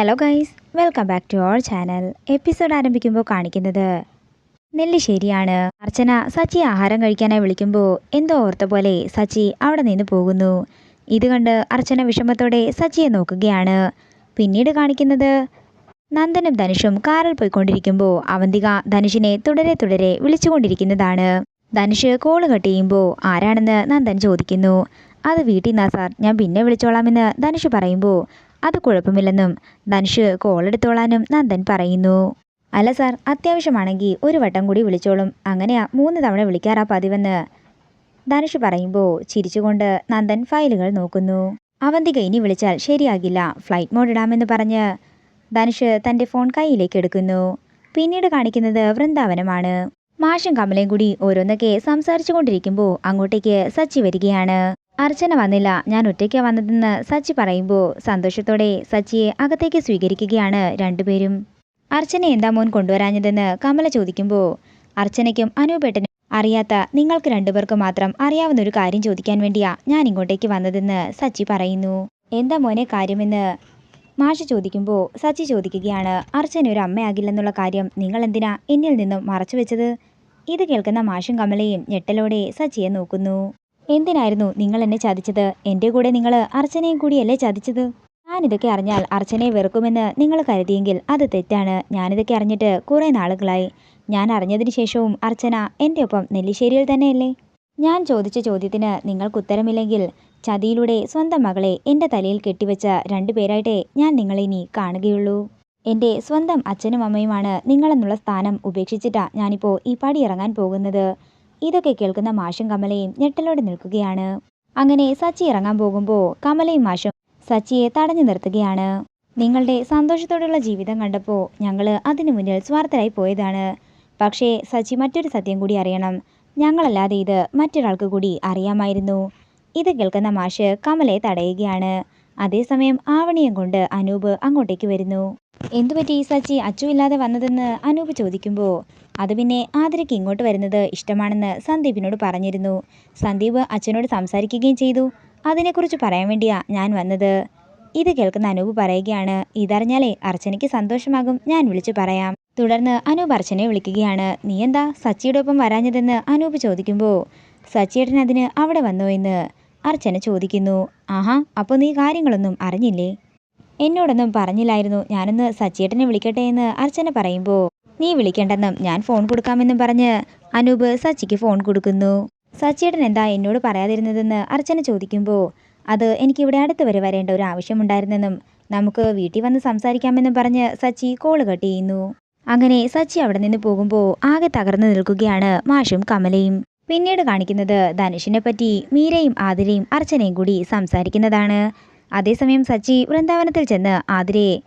Hello guys welcome back to our channel episode ആരംഭിക്കുമ്പോൾ കാണിക്കുന്നത് നെല്ലിശ്ശേരിയാണ്. അർച്ചന സച്ചി ആഹാരം കഴിക്കാനായി വിളിക്കുമ്പോൾ എന്തോ ഓർത്ത പോലെ സച്ചി അവിടെ നിന്ന് പോകുന്നു. ഇത് കണ്ട് അർച്ചന വിഷമത്തോടെ സച്ചിയെ നോക്കുകയാണ്. പിന്നീട് കാണിക്കുന്നത് നന്ദനും ധനുഷും കാറിൽ പോയിക്കൊണ്ടിരിക്കുമ്പോൾ അവന്തിക ധനുഷിനെ തുടരെ തുടരെ വിളിച്ചുകൊണ്ടിരിക്കുന്നതാണ്. ധനുഷ് കോൾ കട്ട് ചെയ്യുമ്പോൾ ആരാണെന്ന് നന്ദൻ ചോദിക്കുന്നു. അത് വീട്ടിൽ നിന്നാ സാർ ഞാൻ പിന്നെ വിളിച്ചോളാമെന്ന് ധനുഷ് പറയുമ്പോൾ അത് കുഴപ്പമില്ലെന്നും ധനുഷ് കോൾ എടുത്തോളാനും നന്ദൻ പറയുന്നു. അല്ല സാർ അത്യാവശ്യമാണെങ്കിൽ ഒരു വട്ടം കൂടി വിളിച്ചോളും. അങ്ങനെയാ മൂന്ന് തവണ വിളിക്കാറാ പതിവെന്ന്. ധനുഷ് പറയുമ്പോൾ ചിരിച്ചുകൊണ്ട് നന്ദൻ ഫയലുകൾ നോക്കുന്നു. അവന്തിക ഇനി വിളിച്ചാൽ ശരിയാകില്ല. ഫ്ലൈറ്റ് മോഡ് ഇടാമെന്ന് പറഞ്ഞ് ധനുഷ് തന്റെ ഫോൺ കയ്യിലേക്ക് എടുക്കുന്നു. പിന്നീട് കാണിക്കുന്നത് വൃന്ദാവനമാണ്. മാഷും കമലയും കൂടി ഓരോന്നൊക്കെ സംസാരിച്ചു കൊണ്ടിരിക്കുമ്പോൾ അങ്ങോട്ടേക്ക് സച്ചി വരികയാണ്. അർച്ചന വന്നില്ല. ഞാൻ ഒറ്റയ്ക്കാ വന്നതെന്ന് സച്ചി പറയുമ്പോൾ സന്തോഷത്തോടെ സച്ചിയെ അകത്തേക്ക് സ്വീകരിക്കുകയാണ് രണ്ടുപേരും. അർച്ചന എന്താ മോൻ കൊണ്ടുവരാഞ്ഞതെന്ന് കമല ചോദിക്കുമ്പോൾ അർച്ചനയ്ക്കും അനൂപേട്ടനും അറിയാത്ത നിങ്ങൾക്ക് രണ്ടുപേർക്ക് മാത്രം അറിയാവുന്ന ഒരു കാര്യം ചോദിക്കാൻ വേണ്ടിയാ ഞാൻ ഇങ്ങോട്ടേക്ക് വന്നതെന്ന് സച്ചി പറയുന്നു. എന്താ മോനെ കാര്യമെന്ന് മാഷ ചോദിക്കുമ്പോൾ സച്ചി ചോദിക്കുകയാണ് അർച്ചന ഒരു അമ്മയാകില്ലെന്നുള്ള കാര്യം നിങ്ങൾ എന്തിനാ എന്നിൽ നിന്നും മറച്ചു വെച്ചത് ഇത് കേൾക്കുന്ന മാഷും കമലയും ഞെട്ടലോടെ സച്ചിയെ നോക്കുന്നു. എന്തിനായിരുന്നു നിങ്ങൾ എന്നെ ചതിച്ചത്? എന്റെ കൂടെ നിങ്ങൾ അർച്ചനയും കൂടിയല്ലേ ചതിച്ചത്? ഞാനിതൊക്കെ അറിഞ്ഞാൽ അർച്ചനയെ വെറുക്കുമെന്ന് നിങ്ങൾ കരുതിയെങ്കിൽ അത് തെറ്റാണ്. ഞാനിതൊക്കെ അറിഞ്ഞിട്ട് കുറേ നാളുകളായി. ഞാൻ അറിഞ്ഞതിന് ശേഷവും അർച്ചന എന്റെ ഒപ്പം നെല്ലിശ്ശേരിയിൽ തന്നെയല്ലേ? ഞാൻ ചോദിച്ച ചോദ്യത്തിന് നിങ്ങൾക്ക് ഉത്തരമില്ലെങ്കിൽ ചതിയിലൂടെ സ്വന്തം മകളെ എന്റെ തലയിൽ കെട്ടിവെച്ച രണ്ടുപേരായിട്ടേ ഞാൻ നിങ്ങളെ ഇനി കാണുകയുള്ളൂ. എന്റെ സ്വന്തം അച്ഛനും അമ്മയുമാണ് നിങ്ങളെന്നുള്ള സ്ഥാനം ഉപേക്ഷിച്ചിട്ടാ ഞാനിപ്പോൾ ഈ പടി ഇറങ്ങാൻ പോകുന്നത്. ഇതൊക്കെ കേൾക്കുന്ന മാഷും കമലയും ഞെട്ടലോടെ നിൽക്കുകയാണ്. അങ്ങനെ സച്ചി ഇറങ്ങാൻ പോകുമ്പോൾ കമലയും മാഷും സച്ചിയെ തടഞ്ഞു നിർത്തുകയാണ്. നിങ്ങളുടെ സന്തോഷത്തോടുള്ള ജീവിതം കണ്ടപ്പോൾ ഞങ്ങൾ അതിനു മുന്നിൽ സ്വാർത്ഥരായി പോയതാണ്. പക്ഷേ സച്ചി മറ്റൊരു സത്യം കൂടി അറിയണം. ഞങ്ങളല്ലാതെ ഇത് മറ്റൊരാൾക്ക് കൂടി അറിയാമായിരുന്നു. ഇത് കേൾക്കുന്ന മാഷ് കമലയെ തടയുകയാണ്. അതേസമയം ആവണിയം കൊണ്ട് അനൂപ് അങ്ങോട്ടേക്ക് വരുന്നു. എന്തുപറ്റി സച്ചി അച്ചുവില്ലാതെ വന്നതെന്ന് അനൂപ് ചോദിക്കുമ്പോൾ അത് പിന്നെ ആതിരയ്ക്ക് ഇങ്ങോട്ട് വരുന്നത് ഇഷ്ടമാണെന്ന് സന്ദീപിനോട് പറഞ്ഞിരുന്നു. സന്ദീപ് അച്ഛനോട് സംസാരിക്കുകയും ചെയ്തു. അതിനെക്കുറിച്ച് പറയാൻ വേണ്ടിയാ ഞാൻ വന്നത്. ഇത് കേൾക്കുന്ന അനൂപ് പറയുകയാണ് ഇതറിഞ്ഞാലേ അർച്ചനയ്ക്ക് സന്തോഷമാകും. ഞാൻ വിളിച്ചു പറയാം. തുടർന്ന് അനൂപ് അർച്ചനയെ വിളിക്കുകയാണ്. നീ എന്താ സച്ചിയുടെ ഒപ്പം വരാഞ്ഞതെന്ന് അനൂപ് ചോദിക്കുമ്പോൾ സച്ചിയേട്ടൻ അതിന് അവിടെ വന്നോ എന്ന് അർച്ചന ചോദിക്കുന്നു. ആഹാ അപ്പോൾ നീ കാര്യങ്ങളൊന്നും അറിഞ്ഞില്ലേ? എന്നോടൊന്നും പറഞ്ഞില്ലായിരുന്നു. ഞാനൊന്ന് സച്ചിയേട്ടനെ വിളിക്കട്ടെ എന്ന് അർച്ചന പറയുമ്പോൾ നീ വിളിക്കണ്ടെന്നും ഞാൻ ഫോൺ കൊടുക്കാമെന്നും പറഞ്ഞ് അനൂപ് സച്ചിക്ക് ഫോൺ കൊടുക്കുന്നു. സച്ചിയേട്ടൻ എന്താ എന്നോട് പറയാതിരുന്നതെന്ന് അർച്ചന ചോദിക്കുമ്പോൾ അത് എനിക്ക് ഇവിടെ അടുത്ത് വരെ വരേണ്ട ഒരു ആവശ്യമുണ്ടായിരുന്നെന്നും നമുക്ക് വീട്ടിൽ വന്ന് സംസാരിക്കാമെന്നും പറഞ്ഞ് സച്ചി കോൾ കട്ട് ചെയ്യുന്നു. അങ്ങനെ സച്ചി അവിടെ നിന്ന് പോകുമ്പോൾ ആകെ തകർന്നു നിൽക്കുകയാണ് മാഷും കമലയും. പിന്നീട് കാണിക്കുന്നത് ധനുഷിനെ പറ്റി മീരയും ആതിരയും അർച്ചനയും കൂടി സംസാരിക്കുന്നതാണ്. അതേസമയം സച്ചി വൃന്ദാവനത്തിൽ ചെന്ന് ആതിരയെ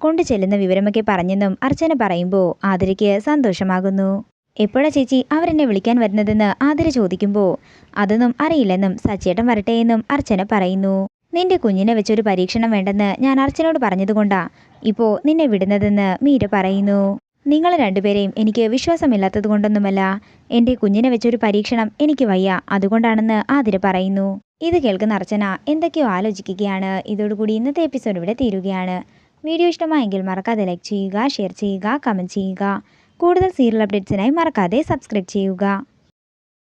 കൊണ്ടു ചെല്ലുന്ന വിവരമൊക്കെ പറഞ്ഞെന്നും അർച്ചന പറയുമ്പോൾ ആതിരയ്ക്ക് സന്തോഷമാകുന്നു. എപ്പോഴാ ചേച്ചി അവരെന്നെ വിളിക്കാൻ വരുന്നതെന്ന് ആതിര ചോദിക്കുമ്പോൾ അതൊന്നും അറിയില്ലെന്നും സച്ചേട്ടൻ വരട്ടെ എന്നും അർച്ചന പറയുന്നു. നിന്റെ കുഞ്ഞിനെ വെച്ചൊരു പരീക്ഷണം വേണ്ടെന്ന് ഞാൻ അർച്ചനോട് പറഞ്ഞതുകൊണ്ടാ ഇപ്പോൾ നിന്നെ വിടുന്നതെന്ന് മീര പറയുന്നു. നിങ്ങൾ രണ്ടുപേരെയും എനിക്ക് വിശ്വാസമില്ലാത്തത് കൊണ്ടൊന്നുമല്ല. എന്റെ കുഞ്ഞിനെ വെച്ചൊരു പരീക്ഷണം എനിക്ക് വയ്യ. അതുകൊണ്ടാണെന്ന് ആതിര പറയുന്നു. ഇത് കേൾക്കുന്ന അർച്ചന എന്തൊക്കെയോ ആലോചിക്കുകയാണ്. ഇതോടുകൂടി ഇന്നത്തെ എപ്പിസോഡ് ഇവിടെ തീരുകയാണ്. വീഡിയോ ഇഷ്ടമായെങ്കിൽ മറക്കാതെ ലൈക്ക് ചെയ്യുക ഷെയർ ചെയ്യുക കമന്റ് ചെയ്യുക. കൂടുതൽ സീരിയൽ അപ്ഡേറ്റ്സിനായി മറക്കാതെ സബ്സ്ക്രൈബ് ചെയ്യുക.